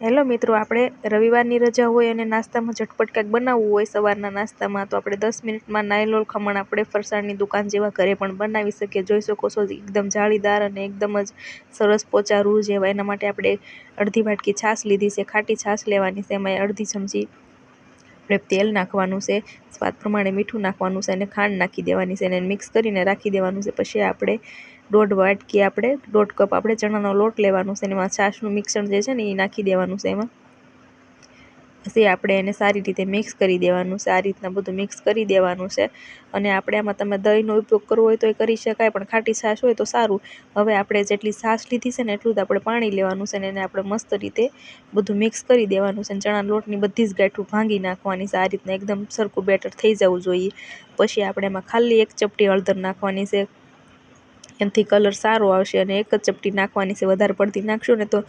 Hello મિત્રો, આપણે રવિવારની રજા હોય અને નાસ્તામાં ઝટપટ કંઈક બનાવવું હોય, સવારના નાસ્તામાં, તો આપણે દસ મિનિટમાં નાયલોલ ખમણ આપણે ફરસાણની દુકાન જેવા ઘરે પણ બનાવી શકીએ. જોઈ શકો છો, એકદમ જાળીદાર અને એકદમ જ સરસ પોચા રૂ જેવા. એના માટે આપણે અડધી વાટકી છાશ લીધી છે, ખાટી છાશ લેવાની છે. એમાં અડધી ચમચી આપણે તેલ નાખવાનું છે, સ્વાદ પ્રમાણે મીઠું નાખવાનું છે અને ખાંડ નાખી દેવાની છે અને મિક્સ કરીને રાખી દેવાનું છે. પછી આપણે દોઢ વાટકી આપણે દોઢ કપ આપણે ચણાનો લોટ લેવાનો છે એમાં છાશનું મિક્સર જે છે ને એ નાખી દેવાનું છે એમાં. પછી આપણે એને સારી રીતે મિક્સ કરી દેવાનું છે. આ રીતના બધું મિક્સ કરી દેવાનું છે. અને આપણે આમાં તમે દહીંનો ઉપયોગ કરવો હોય તો એ કરી શકાય, પણ ખાટી છાશ હોય તો સારું. હવે આપણે જેટલી છાશ લીધી છે ને એટલું જ આપણે પાણી લેવાનું છે ને એને આપણે મસ્ત રીતે બધું મિક્સ કરી દેવાનું છે. ચણા લોટની બધી જ ગાંઠું ભાંગી નાખવાની છે. આ રીતના એકદમ સરખું બેટર થઈ જવું જોઈએ. પછી આપણે એમાં ખાલી એક ચપટી હળદર નાખવાની છે. એનાથી કલર સારો આવશે અને એક જ ચપટી નાખવાની છે. વધારે પડતી નાખશું ને તો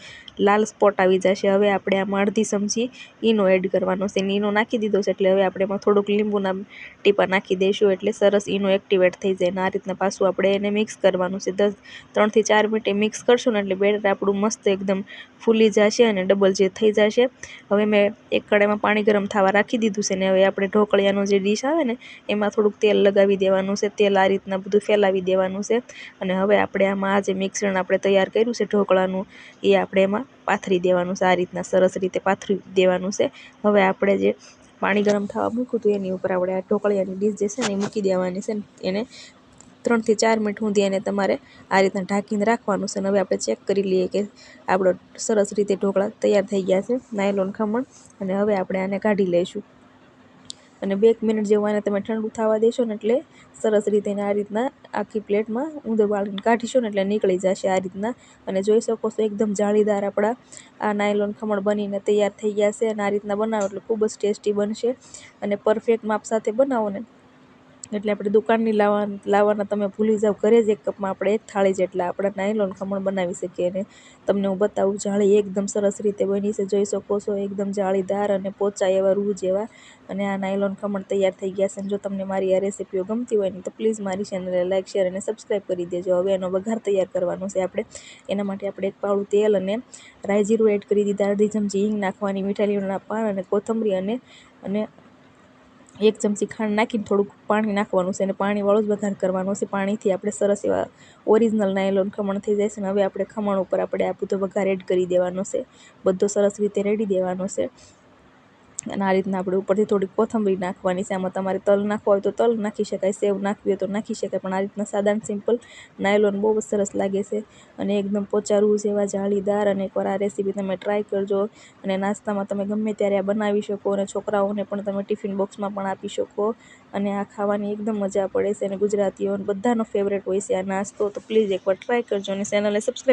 લાલ સ્પોટ આવી જશે. હવે આપણે આમાં અડધી ચમચી ઈનો એડ કરવાનો છે. ઈનો નાખી દીધો છે એટલે હવે આપણે એમાં થોડુંક લીંબુના ટીપા નાખી દઈશું એટલે સરસ ઈનો એક્ટિવેટ થઈ જાય અને આ રીતના પાછું આપણે એને મિક્સ કરવાનું છે. દસ, ત્રણથી ચાર મિનિટે મિક્સ કરશું ને એટલે બેટર આપણું મસ્ત એકદમ ફૂલી જશે અને ડબલ જે થઈ જશે. હવે મેં એક કડાઈમાં પાણી ગરમ થવા રાખી દીધું છે ને હવે આપણે ઢોકળિયાનું જે ડીશ આવે ને એમાં થોડુંક તેલ લગાવી દેવાનું છે. તેલ આ રીતના બધું ફેલાવી દેવાનું છે. અને હવે આપણે આમાં આ જે મિશ્રણ આપણે તૈયાર કર્યું છે ઢોકળાનું, એ આપણે એમાં પાથરી દેવાનું છે, આ રીતના સરસ રીતે પાથરી દેવાનું છે. હવે આપણે જે પાણી ગરમ થવા મૂક્યું હતું એની ઉપર આપણે આ ઢોકળિયાની ડીશ જે છે ને એ મૂકી દેવાની છે એને ત્રણથી ચાર મિનિટ સુધી એને તમારે આ રીતના ઢાંકીને રાખવાનું છે અને હવે આપણે ચેક કરી લઈએ કે આપણો સરસ રીતે ઢોકળા તૈયાર થઈ ગયા છે, નાયલોન ખમણ, અને હવે આપણે આને કાઢી લઈશું. અને બે એક મિનિટ જેવું એને તમે ઠંડુ થવા દેશો ને એટલે સરસ રીતે આ રીતના આખી પ્લેટમાં ઊંધો વાળીને કાઢીશું ને એટલે નીકળી જશે આ રીતના. અને જોઈ શકો છો, એકદમ જાળીદાર આપણા આ નાયલોન ખમણ બનીને તૈયાર થઈ ગયા છે અને આ રીતના બનાવો એટલે ખૂબ જ ટેસ્ટી બનશે. અને પરફેક્ટ માપ સાથે બનાવો ને એટલે આપણે દુકાનની લાવવા લાવવાના તમે ભૂલી જાઓ ઘરે જ એક કપમાં આપણે એક થાળી જેટલા આપણા નાયલોન ખમણ બનાવી શકીએ અને તમને હું બતાવું, જાળી એકદમ સરસ રીતે બની છે, જોઈ શકો છો, એકદમ જાળીદાર અને પોચા એવા રૂ જેવા અને આ નાયલોન ખમણ તૈયાર થઈ ગયા છે. જો તમને મારી આ રેસીપીઓ ગમતી હોય ને તો પ્લીઝ મારી ચેનલને લાઇક શેર અને સબસ્ક્રાઈબ કરી દેજો. હવે એનો વઘાર તૈયાર કરવાનો છે આપણે. એના માટે આપણે એક પાળું તેલ અને રાઈ જીરું એડ કરી દીધા. અડધી ચમચી હિંગ નાખવાની મીઠા લીમડાના પાન અને કોથમરી અને અને એક ચમચી ખાંડ નાખીને થોડુંક પાણી નાખવાનું છે અને પાણીવાળો જ વઘાર કરવાનો છે. પાણીથી આપણે સરસ એવા ઓરિજિનલ નાયલોન ખમણ થઈ જાય છે અને હવે આપણે ખમણ ઉપર આપણે આ બધો વઘાર એડ કરી દેવાનો છે. બધો સરસ રીતે રેડી દેવાનો છે. અને આ રીતના આપણે ઉપરથી થોડીક કોથંબરી નાખવાની છે. આમાં તમારે તલ નાખવા હોય તો તલ નાખી શકાય, સેવ નાખવી હોય તો નાખી શકાય, પણ આ રીતના સાદા સિમ્પલ નાયલોન બહુ જ સરસ લાગે છે અને એકદમ પોચારું જેવા જાળીદાર અને એકવાર આ રેસીપી તમે ટ્રાય કરજો અને નાસ્તામાં તમે ગમે ત્યારે આ બનાવી શકો અને છોકરાઓને પણ તમે ટિફિન બોક્સમાં પણ આપી શકો અને આ ખાવાની એકદમ મજા પડે છે અને ગુજરાતીઓ બધાનો ફેવરેટ હોય છે આ નાસ્તો. તો પ્લીઝ એકવાર ટ્રાય કરજો અને ચેનલને સબસ્ક્રાઈબ